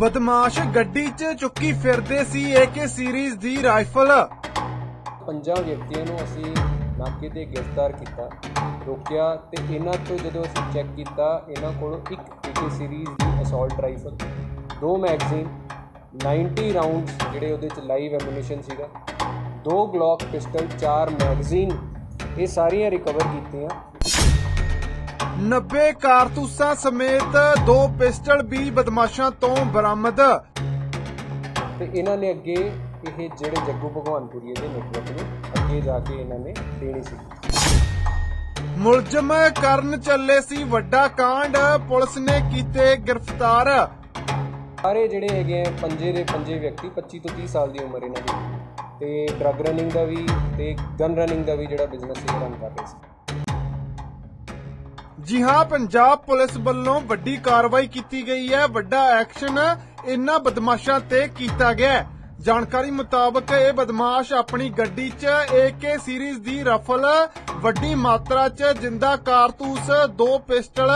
ਬਦਮਾਸ਼ ਗੱਡੀ 'ਚ ਚੁੱਕੀ ਫਿਰਦੇ ਸੀ ਏਕੇ ਸੀਰੀਜ਼ ਦੀ ਰਾਈਫਲ। ਪੰਜਾਂ ਵਿਅਕਤੀਆਂ ਨੂੰ ਅਸੀਂ ਨਾਕੇ ਤੇ ਗ੍ਰਿਫਤਾਰ ਕੀਤਾ, ਰੋਕਿਆ ਤੇ ਇਹਨਾਂ ਤੋਂ ਜਦੋਂ ਅਸੀਂ ਚੈੱਕ ਕੀਤਾ, ਇਹਨਾਂ ਕੋਲ ਇੱਕ ਏਕੇ ਸੀਰੀਜ਼ ਦੀ ਅਸੌਲਟ ਰਾਈਫਲ ਦੋ ਮੈਗਜ਼ੀਨ 90 ਰਾਉਂਡਸ ਜਿਹੜੇ ਉਹਦੇ ਚ ਲਾਈਵ ਐਮੂਨੀਸ਼ਨ ਸੀਗਾ, ਦੋ ਗਲੌਕ ਪਿਸਟਲ ਚਾਰ ਮੈਗਜ਼ੀਨ ਇਹ ਸਾਰੀਆਂ ਰਿਕਵਰ ਕੀਤੀਆਂ। 90 ਕਾਰਤੂਸਾਂ ਸਮੇਤ ਦੋ ਪਿਸਟਲ ਵੀ ਬਦਮਾਸ਼ਾਂ ਤੋਂ ਬਰਾਮਦ। ਤੇ ਇਹਨਾਂ ਨੇ ਅੱਗੇ ਇਹ ਜਿਹੜੇ ਜੱਗੂ ਭਗਵਾਨਪੁਰੀ ਦੇ ਨੈਟਵਰਕ ਨੂੰ ਅੱਗੇ ਜਾ ਕੇ ਇਹਨਾਂ ਨੇ ਦੇਣੀ ਸੀ। ਮੁਲਜ਼ਮ ਕਰਨ ਚੱਲੇ ਸੀ ਵੱਡਾ ਕਾਂਡ ਪੁਲਿਸ ਨੇ ਕੀਤੇ ਗ੍ਰਿਫਤਾਰ। ਸਾਰੇ ਜਿਹੜੇ ਹੈਗੇ ਆ ਪੰਜੇ ਦੇ ਪੰਜੇ ਵਿਅਕਤੀ 25 ਤੋਂ 30 ਸਾਲ ਦੀ ਉਮਰ ਇਹਨਾਂ ਦੀ। ਤੇ ਡਰੱਗ ਰਨਿੰਗ ਦਾ ਵੀ ਤੇ ਗਨ ਰਨਿੰਗ ਦਾ ਵੀ ਜਿਹੜਾ ਬਿਜ਼ਨਸ ਇਹ ਰਨ ਕਰ ਰਹੇ ਸੀ। ਜੀ ਹਾਂ, ਪੰਜਾਬ ਪੁਲਿਸ ਵੱਲੋਂ ਵੱਡੀ ਕਾਰਵਾਈ ਕੀਤੀ ਗਈ ਹੈ। ਵੱਡਾ ਐਕਸ਼ਨ ਇਹਨਾਂ ਬਦਮਾਸ਼ਾਂ ਤੇ ਕੀਤਾ ਗਿਆ ਹੈ। ਜਾਣਕਾਰੀ ਮੁਤਾਬਕ ਇਹ ਬਦਮਾਸ਼ ਆਪਣੀ ਗੱਡੀ 'ਚ AK ਸੀਰੀਜ਼ ਦੀ ਰਫਲ ਵੱਡੀ ਮਾਤਰਾ 'ਚ ਜਿੰਦਾ ਕਾਰਤੂਸ, ਦੋ ਪਿਸਟਲ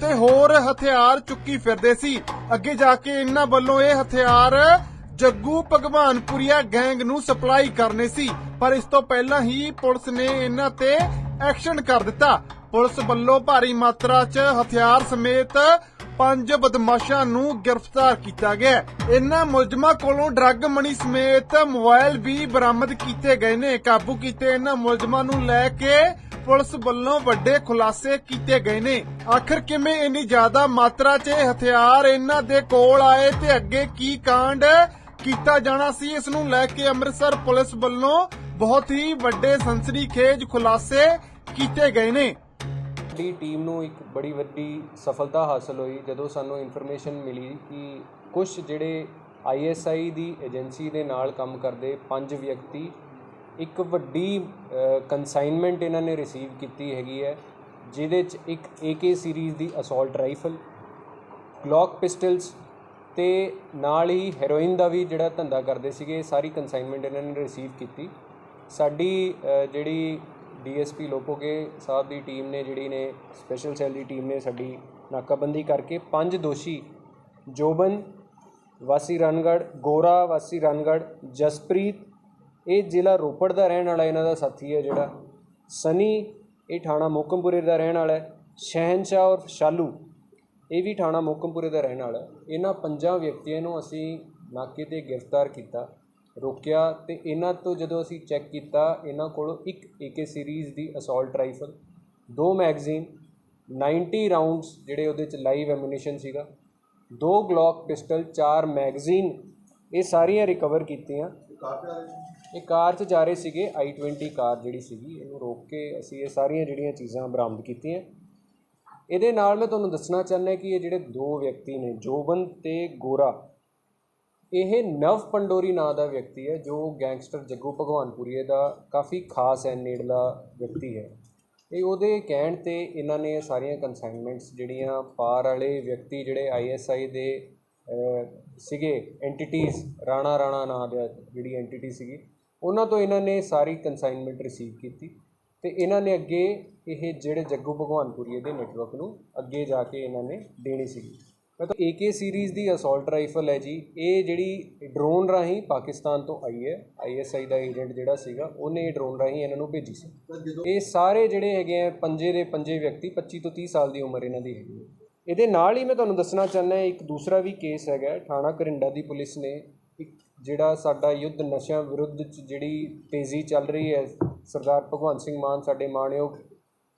ਤੇ ਹੋਰ ਹਥਿਆਰ ਚੁੱਕੀ ਫਿਰਦੇ ਸੀ। ਅੱਗੇ ਜਾ ਕੇ ਇਹਨਾਂ ਵੱਲੋਂ ਇਹ ਹਥਿਆਰ ਜੱਗੂ ਭਗਵਾਨਪੁਰੀਆ ਗੈਂਗ ਨੂੰ ਸਪਲਾਈ ਕਰਨੇ ਸੀ। ਪਰ ਇਸ ਤੋਂ ਪਹਿਲਾਂ ਹੀ ਪੁਲਿਸ ਨੇ ਇਹਨਾਂ ਤੇ ਐਕਸ਼ਨ ਕਰ ਦਿੱਤਾ। ਪੁਲਿਸ ਵੱਲੋਂ ਭਾਰੀ ਮਾਤਰਾ 'ਚ ਹਥਿਆਰ ਸਮੇਤ ਪੰਜ ਬਦਮਾਸ਼ਾਂ ਨੂੰ ਗ੍ਰਿਫਤਾਰ ਕੀਤਾ ਗਿਆ। ਹੈ। ਇਹਨਾਂ ਮੁਲਜ਼ਮਾਂ ਕੋਲੋਂ ਡਰੱਗ ਮਨੀ ਸਮੇਤ ਮੋਬਾਈਲ ਵੀ ਬਰਾਮਦ ਕੀਤੇ ਗਏ ਨੇ। ਕਾਬੂ ਕੀਤੇ ਇਹਨਾਂ ਮੁਲਜ਼ਮਾਂ ਨੂੰ ਲੈ ਕੇ ਪੁਲਿਸ ਵੱਲੋਂ ਵੱਡੇ ਖੁਲਾਸੇ ਕੀਤੇ ਗਏ ਨੇ। ਆਖਰ ਕਿਵੇਂ ਇੰਨੀ ਜ਼ਿਆਦਾ ਮਾਤਰਾ 'ਚ ਹਥਿਆਰ ਇਹਨਾਂ ਦੇ ਕੋਲ ਆਏ ਤੇ ਅੱਗੇ ਕੀ ਕਾਂਡ ਕੀਤਾ ਜਾਣਾ ਸੀ, ਇਸ ਨੂੰ ਲੈ ਕੇ ਅੰਮ੍ਰਿਤਸਰ ਪੁਲਿਸ ਵੱਲੋਂ ਬਹੁਤ ਹੀ ਵੱਡੇ ਸਨਸਨੀਖੇਜ ਖੁਲਾਸੇ ਕੀਤੇ ਗਏ ਨੇ। ਸਾਡੀ ਟੀਮ ਨੂੰ ਇੱਕ ਬੜੀ ਵੱਡੀ ਸਫਲਤਾ ਹਾਸਲ ਹੋਈ, ਜਦੋਂ ਸਾਨੂੰ ਇਨਫੋਰਮੇਸ਼ਨ ਮਿਲੀ ਕਿ ਕੁਝ ਜਿਹੜੇ ਆਈਐਸਆਈ ਦੀ ਏਜੰਸੀ ਦੇ ਨਾਲ ਕੰਮ ਕਰਦੇ ਪੰਜ ਵਿਅਕਤੀ, ਇੱਕ ਵੱਡੀ ਕਨਸਾਈਨਮੈਂਟ ਇਹਨਾਂ ਨੇ ਰਿਸੀਵ ਕੀਤੀ ਹੈਗੀ ਹੈ, ਜਿਹਦੇ 'ਚ ਇੱਕ AK ਸੀਰੀਜ਼ ਦੀ ਅਸੌਲਟ ਰਾਈਫਲ ਗਲੌਕ ਪਿਸਟਲਸ ਤੇ ਨਾਲ ਹੀ ਹੈਰੋਇਨ ਦਾ ਵੀ ਜਿਹੜਾ ਧੰਦਾ ਕਰਦੇ ਸੀਗੇ, ਸਾਰੀ ਕਨਸਾਈਨਮੈਂਟ ਇਹਨਾਂ ਨੇ ਰਿਸੀਵ ਕੀਤੀ। ਸਾਡੀ ਜਿਹੜੀ ਡੀਐਸਪੀ ਲੋਪੋਗੇ ਸਾਹਿਬ ਦੀ ਟੀਮ ਨੇ, ਜਿਹੜੀ ਨੇ ਸਪੈਸ਼ਲ ਸੈੱਲ ਦੀ ਟੀਮ ਨੇ ਸਾਡੀ ਨਾਕਾਬੰਦੀ ਕਰਕੇ ਪੰਜ ਦੋਸ਼ੀ, ਜੋਬਨ, ਵਾਸੀ ਰਣਗੜ ਗੋਰਾ, ਵਾਸੀ ਰਣਗੜ ਜਸਪ੍ਰੀਤ, ਇਹ ਜ਼ਿਲ੍ਹਾ ਰੋਪੜ ਦਾ ਰਹਿਣ ਵਾਲਾ ਇਹਨਾਂ ਦਾ ਸਾਥੀ ਹੈ ਜਿਹੜਾ, ਸਨੀ, ਇਹ ਥਾਣਾ ਮੋਕਮਪੁਰੇ ਦਾ ਰਹਿਣ ਵਾਲਾ ਹੈ, ਸ਼ਹਿਨਸ਼ਾਹ ਔਰ ਸ਼ਾਲੂ, ਇਹ ਵੀ ਥਾਣਾ ਮੋਕਮਪੁਰੇ ਦਾ ਰਹਿਣ ਵਾਲਾ ਇਹਨਾਂ ਪੰਜਾਂ ਵਿਅਕਤੀਆਂ ਨੂੰ ਅਸੀਂ ਨਾਕੇ ਤੇ ਗ੍ਰਿਫਤਾਰ ਕੀਤਾ। ਰੋਕਿਆ ਤੇ ਇਹਨਾਂ ਤੋਂ ਜਦੋਂ ਅਸੀਂ ਚੈੱਕ ਕੀਤਾ ਇਹਨਾਂ ਕੋਲੋਂ ਇੱਕ AK ਸੀਰੀਜ਼ ਦੀ ਅਸੌਲਟ ਰਾਈਫਲ ਦੋ ਮੈਗਜ਼ੀਨ 90 ਰਾਉਂਡਸ ਜਿਹੜੇ ਉਹਦੇ ਚ ਲਾਈਵ ਐਮੂਨੀਸ਼ਨ ਸੀਗਾ ਦੋ ਗਲੌਕ ਪਿਸਟਲ ਚਾਰ ਮੈਗਜ਼ੀਨ ਇਹ ਸਾਰੀਆਂ ਰਿਕਵਰ ਕੀਤੀਆਂ। ਇਹ ਕਾਰ 'ਚ ਜਾ ਰਹੇ ਸੀਗੇ i20 ਕਾਰ ਜਿਹੜੀ ਸੀਗੀ ਇਹਨੂੰ ਰੋਕ ਕੇ ਅਸੀਂ ਇਹ ਸਾਰੀਆਂ ਜਿਹੜੀਆਂ ਚੀਜ਼ਾਂ ਬਰਾਮਦ ਕੀਤੀਆਂ। ਇਹਦੇ ਨਾਲ ਮੈਂ ਤੁਹਾਨੂੰ ਦੱਸਣਾ ਚਾਹੁੰਦਾ ਕਿ ਇਹ ਜਿਹੜੇ ਦੋ ਵਿਅਕਤੀ ਨੇ ਜੋਬਨ ਤੇ ਗੋਰਾ ਇਹ ਨਵ ਪੰਡੋਰੀ ਨਾਂ ਦਾ ਵਿਅਕਤੀ ਹੈ, ਜੋ ਗੈਂਗਸਟਰ ਜੱਗੂ ਭਗਵਾਨਪੁਰੀਏ ਦਾ ਕਾਫੀ ਖਾਸ ਹੈ, ਨੇੜਲਾ ਵਿਅਕਤੀ ਹੈ। ਇਹ ਉਹਦੇ ਕਹਿਣ ਤੇ ਇਹਨਾਂ ਨੇ ਸਾਰੀਆਂ ਕਨਸਾਈਨਮੈਂਟਸ ਜਿਹੜੀਆਂ ਪਾਰ ਵਾਲੇ ਵਿਅਕਤੀ ਜਿਹੜੇ ਆਈਐਸਆਈ ਦੇ ਸੀਗੇ ਐਂਟੀਟੀਜ਼ ਰਾਣਾ ਰਾਣਾ ਨਾਂ ਦਾ ਜਿਹੜੀ ਐਂਟੀਟੀ ਸੀਗੀ, ਉਹਨਾਂ ਤੋਂ ਇਹਨਾਂ ਨੇ ਸਾਰੀ ਕਨਸਾਈਨਮੈਂਟ ਰਿਸੀਵ ਕੀਤੀ ਤੇ ਇਹਨਾਂ ਨੇ ਅੱਗੇ ਇਹ ਜਿਹੜੇ ਜੱਗੂ ਭਗਵਾਨਪੁਰੀਏ ਦੇ ਨੈਟਵਰਕ ਨੂੰ ਅੱਗੇ ਜਾ ਕੇ ਇਹਨਾਂ ਨੇ ਦੇਣੀ ਸੀਗੀ। ਮਤਲਬ AK ਸੀਰੀਜ਼ ਦੀ ਅਸੌਲਟ ਰਾਈਫਲ ਹੈ ਜੀ। ਇਹ ਜਿਹੜੀ ਡਰੋਨ ਰਾਹੀਂ ਪਾਕਿਸਤਾਨ ਤੋਂ ਆਈ ਹੈ। ISI ਦਾ ਏਜੰਟ ਜਿਹੜਾ ਸੀਗਾ ਉਹਨੇ ਇਹ ਡਰੋਨ ਰਾਹੀਂ ਇਹਨਾਂ ਨੂੰ ਭੇਜੀ ਸੀ। ਇਹ ਸਾਰੇ ਜਿਹੜੇ ਹੈਗੇ ਆ ਪੰਜੇ ਦੇ ਪੰਜੇ ਵਿਅਕਤੀ 25 ਤੋਂ 30 ਸਾਲ ਦੀ ਉਮਰ ਇਹਨਾਂ ਦੀ ਹੈਗੀ ਹੈ। ਇਹਦੇ ਨਾਲ ਹੀ ਮੈਂ ਤੁਹਾਨੂੰ ਦੱਸਣਾ ਚਾਹੁੰਦਾ ਇੱਕ ਦੂਸਰਾ ਵੀ ਕੇਸ ਹੈਗਾ। ਥਾਣਾ ਕਰਿੰਡਾ ਦੀ ਪੁਲਿਸ ਨੇ ਇੱਕ ਜਿਹੜਾ ਸਾਡਾ ਯੁੱਧ ਨਸ਼ਿਆਂ ਵਿਰੁੱਧ ਚ ਜਿਹੜੀ ਤੇਜ਼ੀ ਚੱਲ ਰਹੀ ਹੈ ਸਰਦਾਰ ਭਗਵੰਤ ਸਿੰਘ ਮਾਨ ਸਾਡੇ ਮਾਣਯੋਗ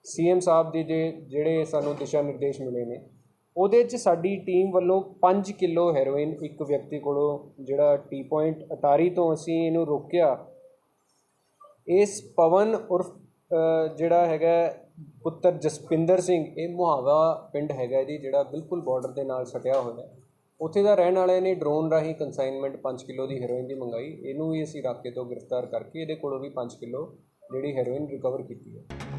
ਸੀਐਮ ਸਾਹਿਬ ਦੇ ਜਿਹੜੇ ਸਾਨੂੰ ਦਿਸ਼ਾ ਨਿਰਦੇਸ਼ ਮਿਲੇ ਨੇ ਉਹਦੇ 'ਚ ਸਾਡੀ ਟੀਮ ਵੱਲੋਂ 5 ਕਿਲੋ ਹੈਰੋਇਨ ਇੱਕ ਵਿਅਕਤੀ ਕੋਲੋਂ, ਜਿਹੜਾ ਟੀ ਪੁਆਇੰਟ ਅਟਾਰੀ ਤੋਂ ਅਸੀਂ ਇਹਨੂੰ ਰੋਕਿਆ। ਇਸ ਪਵਨ ਉਰਫ ਜਿਹੜਾ ਹੈਗਾ ਪੁੱਤਰ ਜਸਪਿੰਦਰ ਸਿੰਘ, ਇਹ ਮੁਹਾਵਾ ਪਿੰਡ ਹੈਗਾ ਜੀ ਜਿਹੜਾ ਬਿਲਕੁਲ ਬਾਰਡਰ ਦੇ ਨਾਲ ਸਟਿਆ ਹੋਇਆ ਉੱਥੇ ਦਾ ਰਹਿਣ ਵਾਲਿਆਂ ਨੇ ਡਰੋਨ ਰਾਹੀਂ ਕੰਸਾਈਨਮੈਂਟ 5 ਕਿਲੋ ਦੀ ਹੈਰੋਇਨ ਦੀ ਮੰਗਾਈ। ਇਹਨੂੰ ਵੀ ਅਸੀਂ ਰਾਕੇ ਤੋਂ ਗ੍ਰਿਫਤਾਰ ਕਰਕੇ ਇਹਦੇ ਕੋਲੋਂ ਵੀ 5 ਕਿਲੋ ਜਿਹੜੀ ਹੈਰੋਇਨ ਰਿਕਵਰ ਕੀਤੀ ਹੈ।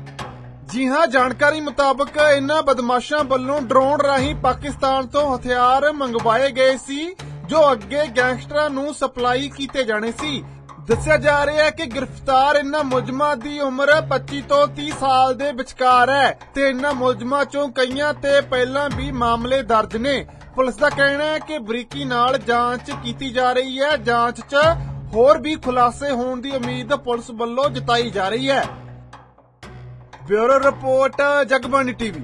ਜੀ ਹਾਂ ਜਾਣਕਾਰੀ ਮੁਤਾਬਕ ਇਨ੍ਹਾਂ ਬਦਮਾਸ਼ਾਂ ਵੱਲੋਂ ਡਰੋਨ ਰਾਹੀਂ ਪਾਕਿਸਤਾਨ ਤੋਂ ਹਥਿਆਰ ਮੰਗਵਾਏ ਗਏ ਸੀ, ਜੋ ਅੱਗੇ ਗੈਂਗਸਟਰਾਂ ਨੂੰ ਸਪਲਾਈ ਕੀਤੇ ਜਾਣੇ ਸੀ। ਦੱਸਿਆ ਜਾ ਰਿਹਾ ਹੈ ਕਿ ਗ੍ਰਿਫਤਾਰ ਇਨ੍ਹਾਂ ਮੁਲਜ਼ਮਾਂ ਦੀ ਉਮਰ 25 ਤੋਂ 30 ਸਾਲ ਦੇ ਵਿਚਕਾਰ ਹੈ ਤੇ ਇਨ੍ਹਾਂ ਮੁਲਜ਼ਮਾਂ ਚੋਂ ਕਈਆਂ ਤੇ ਪਹਿਲਾਂ ਵੀ ਮਾਮਲੇ ਦਰਜ ਨੇ। ਪੁਲਿਸ ਦਾ ਕਹਿਣਾ ਹੈ ਕਿ ਬਰੀਕੀ ਨਾਲ ਜਾਂਚ ਕੀਤੀ ਜਾ ਰਹੀ ਹੈ। ਜਾਂਚ 'ਚ ਹੋਰ ਵੀ ਖੁਲਾਸੇ ਹੋਣ ਦੀ ਉਮੀਦ ਪੁਲਿਸ ਵੱਲੋਂ ਜਤਾਈ ਜਾ ਰਹੀ ਹੈ। Bureau report Jagbani TV.